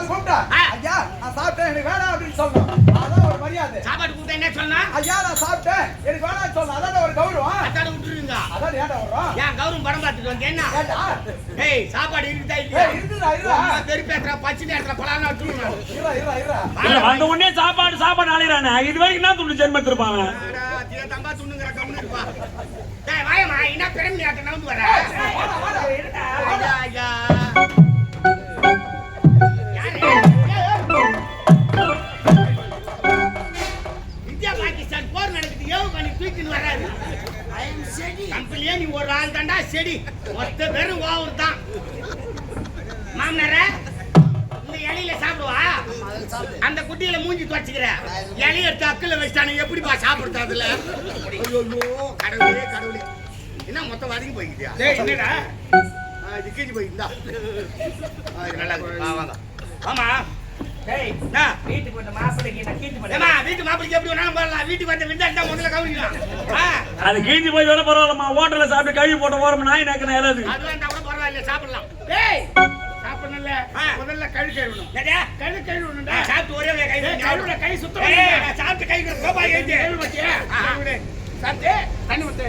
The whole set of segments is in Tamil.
யாராவது கூப்பிட்டா. ஐயா நான் சாப்பிட்டேன் எனக்கு வேணாம் அப்படின்னு சொல்லணும் அதான் ஒரு மரியாதை சாப்பாடு கூப்பிட்டா என்ன சொன்னா ஐயா நான் சாப்பிட்டேன் எனக்கு வேணாம்னு சொல்லணும் அதான் ஒரு கௌரவம் அத்தாட விட்டுருங்க அதான் ஏன்டா வர்றோம் ஏன் கௌரவம் படம் பார்த்துட்டு வந்து என்ன ஏய் சாப்பாடு இருக்குதா இல்லையா இருக்குடா அம்மா பெரிய பேசுற பச்சை நேரத்துல பலான விட்டுருங்க இல்ல, வந்த உடனே சாப்பாடு சாப்பாடு அலையிறானே இது வரைக்கும் என்ன துண்டு ஜென்மத்திருப்பாங்க தம்பா துண்ணுங்கிற கம்முன்னு இருப்பா டேய் வாயம்மா என்ன பிரம்மி ஆட்ட நவுந்து வர. ஐயா, ஐயா. கம்பெனியே நீ ஒரு ஆள் தாண்டா செடி. மொத்த பேரும் ஓவர் தான். மாமனார இந்த இலையில சாப்பிடுவா? அந்த குட்டியில மூஞ்சி துவச்சுக்கிற. இலைய எடுத்து அக்கில வச்சிட்டானு எப்படிப்பா சாப்பிடுறது அதுல? கடவுளே கடவுளே. என்ன மொத்தம் வதங்கி போய்க்கிட்டியா என்னடா? இது கீழி போய்க்குதா நல்லா வாங்க. ஆமா வீட்டுக்கு வந்த மாப்பிள்ளைக்கு நான் கீழ்த்து பண்ணேன். ஏமா வீட்டு மாப்பிளைக்கு எப்படி வேணாலும் போடலாம் வீட்டுக்கு வந்த விண்டா தான் முதல்ல கவனிக்கலாம் அது கீழ்த்தி போய் வேலை பரவாயில்லம்மா ஹோட்டல்ல சாப்பிட்டு கழுவி போட்ட ஓரம் நாய் நாக்கு இருந்தா கூட பரவாயில்ல சாப்பிடலாம் டேய், சாப்பிடணும்ல. முதல்ல கழு கழுவணும். கழு கழுவணும்டா. சாப்பிட்டு ஒரே கை ஏய், கழுவுல கை சுத்தம் ஏய், சாப்பிட்டு கை எழுதி. கழுவு. சாப்பிட்டு, தண்ணி ஊத்து.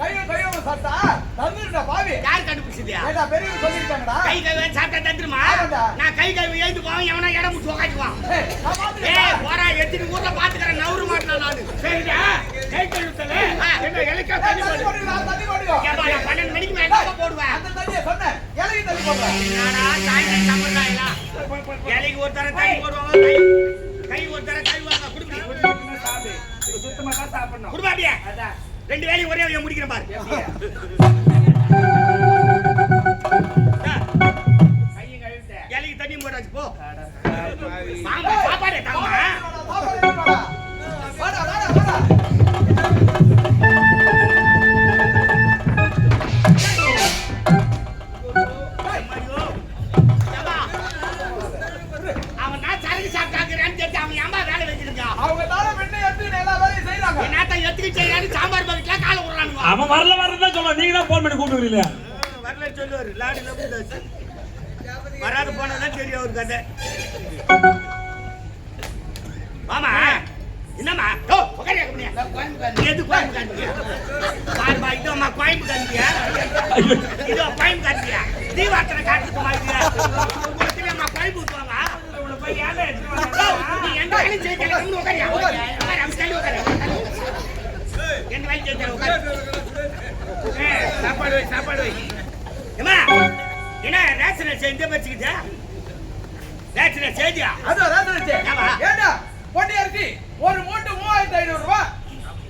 போதும், போதும், போதும், போதும். ஏய், இப்படிதான் ஊட்டி விட்டா கழுவுவீங்களா? ஏன்டா, வெளிய தானே போன? ஊரா முட்டு, ஊரா முட்டு மேட்டா இருந்தா தானே அதுல கழுவுறீங்க. சிங்கிளே உங்க- கழுவுறீங்க. உங்க வீட்டு மேக- மேட்டா இருந்தா கழுவுவீங்களா? ஏய், ஏண்டா டேய் கையை கையோட சாப்பிட்டா தந்துருடா பாவி யார் கண்டுபிடிச்சதியா? ஏண்டா பெரியவங்க சொல்லிருக்காங்கடா கை கழுவி சாப்பிட்டா தந்துருமா? நான் கை கழுவி எழுந்து போவேன், எவனா இடம் உக்காந்துக்குவான். ஏய் போடா, எத்தனை ஊர்ல பாத்துக்கிறேன், நவுறு மாட்டேன் நானு. சரிடா, கை. என்ன, தண்ணி போடு. தண்ணி ஏப்பா, நான் பன்னெண்டு மணிக்கு மேல போடுவேன். அந்த தண்ணியை சொன்னேன் போடுறேன் ஒரு தண்ணி போடுவாங்க ரெண்டு வேலையும் ஒரே வழியா முடிக்கிறேன் பாரு. அவன் வரல வரதான் சொல்ல நீங்க தான் போன் பண்ணி கூப்பிட்டுக்கிறீங்க வரல சொல்லுவாரு. லாடில கூட்டாச்சு வராது போனதான் தெரியும் ஒரு கதை. மாமா என்னம்மா? ஓ உட்காரியா கம்பெனியா எது கோயம்பு காந்தியா பாருமா இதோம்மா கோயம்பு காந்தியா இதோ கோயம்பு காந்தியா தீவாத்திர காட்டுறது கோயம்பு ஊத்துவாங்க போய் ஏன்டா எடுத்துட்டு நீ எந்த வேலையும் செய்ய உட்காரியா சாப்பாடு வை, சாப்பாடு வை. ஏம்மா என்ன ரேஷன் செஞ்சு வச்சுக்கிட்டா ரேஷன் செஞ்சியா அதான் ரேஷன் ஏம்மா? ஏண்டா பொன்னி அரிசி ஒரு மூட்டை மூவாயிரத்தி ஐநூறு ரூபாய்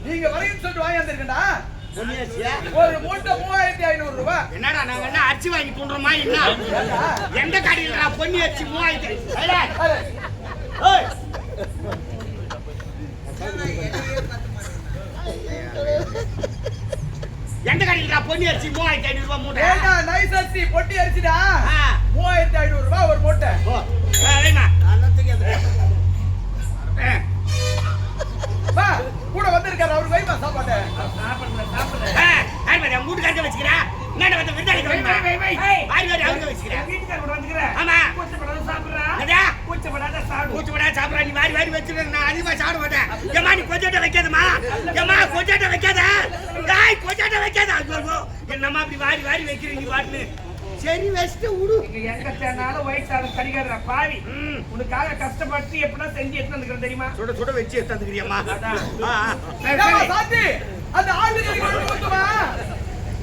நீங்க வரைக்கும் சொல்லிட்டு வாங்கி பொன்னியாச்சியா ஒரு மூட்டை மூவாயிரத்தி ஐநூறு ரூபாய் என்னடா நாங்க என்ன அரிசி வாங்கி துண்டுறோமா என்ன? எந்த கடையிலடா பொன்னி அரிசி மூவாயிரத்தி ஏலே, அது, ஏய். எந்த கடையிலடா பொன்னி அரிசி மூவாயிரத்தி ஐநூறு ரூபாய் மூட்டை ஏண்டா நைஸ் அரிசி பொட்டி அரிசிடா. மூவாயிரத்தி ஐநூறு ரூபாய் ஒரு மூட்டை வா கூட வந்திருக்காரு அவருக்கு வைமா சாப்பாடு சாப்பிடுறேன், சாப்பிடுறேன். உங்க வீட்டுக்காரங்க வச்சுக்கிறேன் என்னடா வந்து விருந்தாளிக்கு வை, வைம்மா. வை, வை, வை. வாரி வாரி அவங்க வச்சுக்கிறேன் என் வீட்டுக்காரர் வந்துக்கிறேன். ஆமா. கூச்சப்படாத என்னடா? கூச்சப்படாத சாப்பிடு. மூச்சு சாப்பிடா நீ வாரி வாரி வச்சுட்டு நான் அதிகமா சாப்பிட மாட்டேன். ஏமா நீ கொஞ்சாட்ட வைக்காதம்மா. ஏமா கொஞ்சாட்ட வைக்காத. டாய் கொஞ்சாட்ட வைக்காத. ஐயோ என்னம்மா இப்படி வாரி வாரி வைக்கிறீங்க நீ பாட்டுன்னு. சரி வச்சுட்டு விடு எங்க தேனாலும் white சாதம் கடிக்காதுடா, பாவி. ம். உனக்காக கஷ்டப்பட்டு எப்படிலாம் செஞ்சு எடுத்து வந்துக்கிறேன் தெரியுமா? சுட சுட வச்சு. சாந்தி அந்த ஆட்டு கறி கொண்டு கொடுத்துமா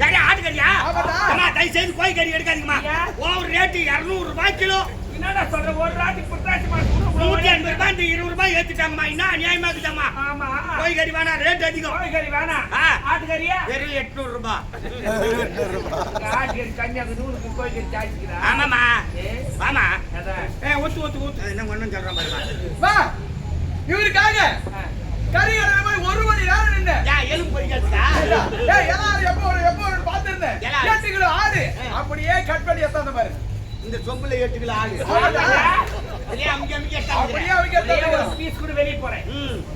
யாரே ஆட்டுக்கறியா தயவு செய்து கோழி கறி எடுக்காதீங்கம்மா? ஓவர் ரேட்டு இரநூறு ரூபாய் கிலோ. என்னடா சொல்ற? ஒரு ராத்தி புத்தாச்சி மாசம் rate. ஐம்பது ரூபாய் இந்த இருபது ரூபாய் ஏத்திட்டாங்கம்மா. என்ன அநியாயமா இருக்குதாம்மா? ஆமா. கோழி கறி வேணாம் ரேட் அதிகம். கோழிக்கறி வேணாம் ஆ. ஆட்டுக்கறியா? வெறும் எட்நூறு ரூபாய் ஆட்டுக்கறி கன்னியாகுமரி நூறுக்கு கோழிக்கறி சாய்ச்சிக்கிறா. ஆமாம்மா. ஏய், வாமா அதான். ஏ ஒத்து ஒத்து ஒத்து என்ன ஒண்ணும் சொல்றேன் பாருமா வா. இவருக்காக. கறி கடை போய் ஒரு மணி நேரம் நின்று யா எலும்பு பொரிக்கிறதுக்கா ஏய் எல்லாரும் எப்போ ஒரு எப்போ ஒரு பார்த்திருந்தேன். எட்டு கிலோ ஆடு. அப்படியே கட் பண்ணி எத்தாந்த பாரு. இந்த சொம்புல எட்டு கிலோ ஆளு பீஸ் கூட வெளிய போறேன்.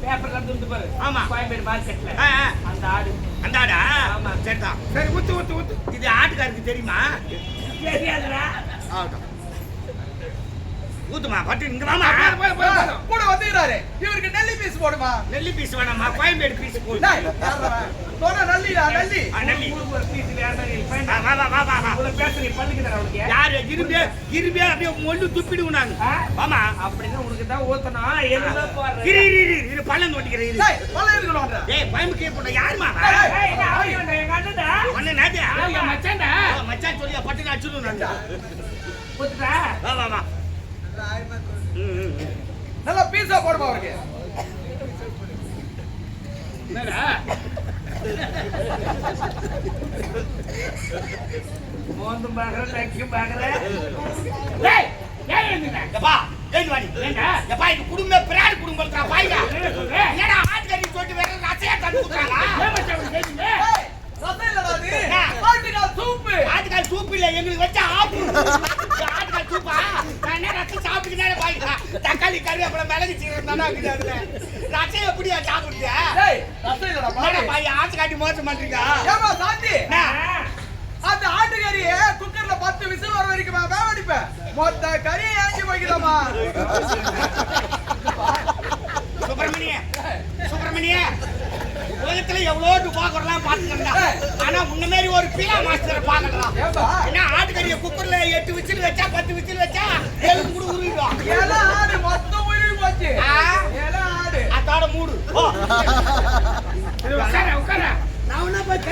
பேப்பர்ல இருந்து பாரு. ஆமா. கோயம்பேடு மார்க்கெட்ல. அந்த ஆடு. அந்த ஆடா? ஆமா. சரிதான். சரி ஊத்து ஊத்து ஊத்து. இது ஆட்டுக்காருக்கு தெரியுமா? தெரியாதுடா. ஆகட்டும் ஊத்துமா பட்டு இங்க வாமா கூட வந்துக்கிறாரு. இவருக்கு நெல்லி பீஸ் போடுமா? நெல்லி பீஸ் வேணாமா கோயம்பேடு பீஸ் போடு? சொன்ன நல்லிடா நல்லி நெல்லி ஒரு பீஸ் வேண்டாம் வா வா வா வா உங்களை பேச நீ பள்ளிக்குதா உனக்கு. யாரு? இரும்பே இரும்பே அப்படியே மொல்லு துப்பிடுவோம் நாங்க? ஆமா அப்படின்னா உனக்கு தான் ஊத்தணும் எதுல போற இரு இரு இரு பள்ளம் தோண்டிக்கிறேன் இரு. பல்ல இருக்கணும்ன்ற ஏய் கோயம்புக்கே போன யாருமா ஏய், நான் எங்க அண்ணன்டா நாதே என் மச்சான்டா? மச்சான் சொல்லியா பட்டு அடிச்சிடுவோம் நாங்க ஊத்துடா. வா வா வா. நல்லா பீஸா போடுமா அவருக்கு? மோந்தும் பாக்குற நக்கும் பாக்குற டேய் ஏன் வாடி ஏண்டா? இது குடும்பம் பிராடு பாய்டா. ஆட்டுக்கறி சொல்லிட்டு வேற ரசையா தந்து குடுறாங்க ரசம் இல்லடா அது. ஆ. ஆட்டுக்கால் சூப்பு. ஆட்டுக்கால் சூப்பு இல்ல எங்களுக்கு வச்ச ஆப்பு. ரசம் சாப்பிட்டுக்கிட்டே பாய்டா தக்காளி கருவேப்பிலை மிளகு சீரகம் தானே இருக்குது அதுல. ரசம் எப்படியா ரசம் இல்லடா ஆட்டுக்காட்டி மோசம் பண்றீங்க? ஏமா சாந்தி? அந்த ஆட்டுக்கறிய குக்கர்ல பத்து விசில் வர வரைக்கும் வேக அடிப்பேன். மொத்த கறியை ஏஞ்சி போய்க்குதாமா சுப்பிரமணிய சுப்பிரமணிய உலகத்துல எவ்வளோ பாக்குறலாம் பாத்துக்கிறா ஆனா முன்ன மாதிரி ஒரு பீலா மாஸ்டரை பாக்கலாம் ஏப்பா என்ன ஆட்டுக்கறிய குக்கர்ல எட்டு விசில் வச்சா பத்து விசில் வச்சா அதோட மூடு. உட்கார உட்கார. நான் போய்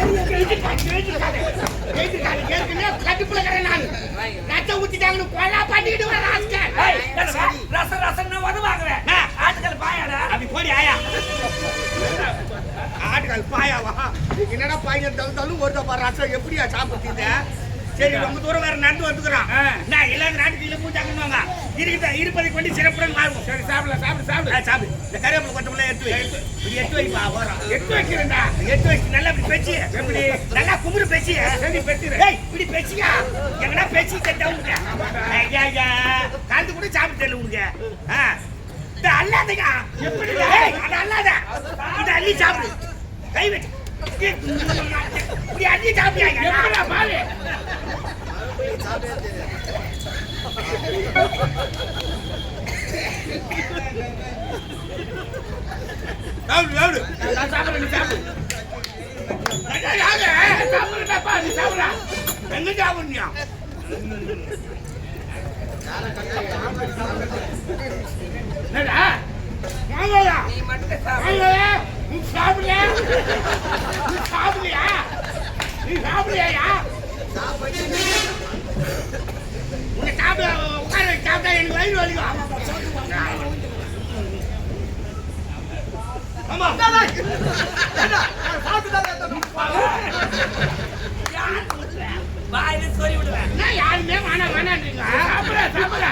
கடுப்புல நானு. ஊத்திட்டாங்கன்னு கொலை வர என்னடா? ரசம் உதவாக்குறேன் ஆ. ஆட்டுக்கல் பாயாடா. அப்படி போடி ஆயா. ஆட்டுக்கால் பாயாவா? என்னடா தள்ளு தள்ளு ஒரு தப்பா ரசம். எப்படியா சாப்பிடுறது சரி ரொம்ப தூரம் வேற நடந்து வந்துக்கிறான் ஆ. நான் எல்லா நாட்டுக்கு இல்ல பூஜாக்குவாங்க இருக்கிற இருப்பதை கொண்டு சிறப்புடன் மாறுவோம் சரி சாப்பிடலாம் சாப்பிடு சாப்பிடு. சாப்பிடு. இந்த கருவேப்பிலை கொத்தமல்லாம் எடுத்து வை. இப்படி எடுத்து வைப்பா வரோம் எடுத்து வைக்கிறேன்டா. எடுத்து வச்சு நல்லா இப்படி பேச்சு. எப்படி? நல்லா குமுறு பேச்சு. சரி ஏய் இப்படி பேச்சியா எங்கடா பேச்சு கேட்டா உனக்கு? ஐயா ஐயா. கலந்து கூட சாப்பிட்டு ஆ. இது அல்லாதங்க. எப்படி? அல்லாத. இது அள்ளி சாப்பிடு. கை வச்சு இப்படி சாப்பிடு நான் சாப்பிடுறேன் நீ சாப்பிடு நீ சாப்பிடா எங்க சாப்பிடுனியா என்னடா வாங்கயா நீ மட்டும் சாப்பிடு. நீ சாப்பிடுறியா நீ சாப்பிடுறியா நீ சாப்பிடுறியா உன்னை சாப்பிட உட்கார சாப்பிட்டா எனக்கு வயிறு வலிக்கும். ஆமா. வாயில சொல்லி விடுவேன். யாருமே வேணாம் வேணான்றீங்க சாப்பிட சாப்பிட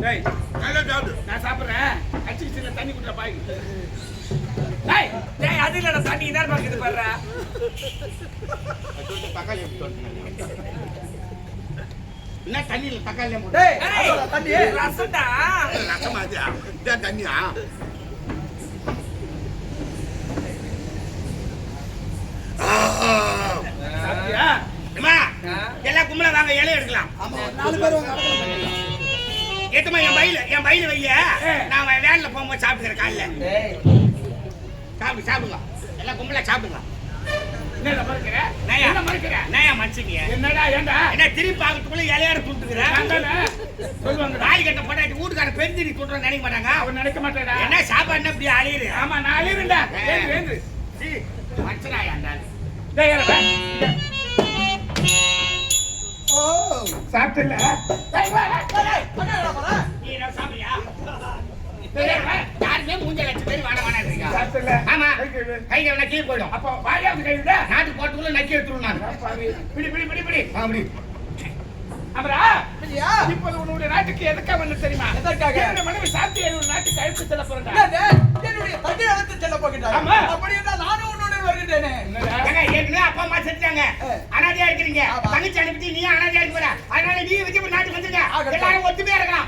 நான் சாப்பிடுறேன் அச்சு சின்ன தண்ணி குடுற பாய் டேய் டேய் அது இல்லடா தண்ணி நேரம் பாக்குது பாரு என்ன தண்ணியில் தக்காளி போட்டு டேய், தண்ணி ரசம்டா இதான் தண்ணியா எல்லா கும்பல வாங்க இலைய எடுக்கலாம் எட்டுமா என் பையில என் பையில வைய. நான் வேன்ல போகும்போது சாப்பிட்டுக்கிறேன் காலைல. சாப்பிடு சாப்பிடுங்க. எல்லாம் கும்பல சாப்பிடுங்க. என்னடா மறுக்கிற? நயா. என்ன மறுக்கிற? நயா மனுஷங்க என்னடா ஏண்டா? என்ன திருப்பி பார்க்கறதுக்குள்ள இலையாட தானே? சொல்லுவாங்க தாலி கட்ட வீட்டுக்கார பெருந்திரி துட்டுற நினைக்க மாட்டாங்க. அவன் நினைக்க மாட்டேடா. என்ன சாப்பாடு இப்படி அழியுது ஆமா நான் ஏந்து மனுஷனாயா இருந்தாலும் வா. யாருமே மூஞ்ச லட்சம் பேர் வாட வேணான்றீங்க சாப்பிட்டல ஆமா போயிடும் அப்போ வாயாவது கை விட நாட்டு போட்டுக்குள்ள நக்கி எடுத்துருவோம் நான். பிடி பிடி பிடி பிடி அப்படி அமரா? இப்போது உன்னுடைய நாட்டுக்கு எதுக்காக வந்து தெரியுமா எதற்காக? என்னுடைய மனைவி சாந்தி ஒரு நாட்டுக்கு அழைத்து செல்ல போறேன்டா என்னது? போகிட்டாய் ஆமா. அப்படி என்றால் நானும்? ஏங்க, ஏற்கனவே அப்பா அம்மா செத்துட்டாங்க. அனாதையா இருக்கிறீங்க. தங்கச்சி அனுப்பிட்டு நீ அனாதையா இருக்க போற. அதனால நீ வச்சு நாட்டுக்கு வந்துருங்க. ஆகட்டும். எல்லாரும் ஒத்துமையா இருக்கலாம்.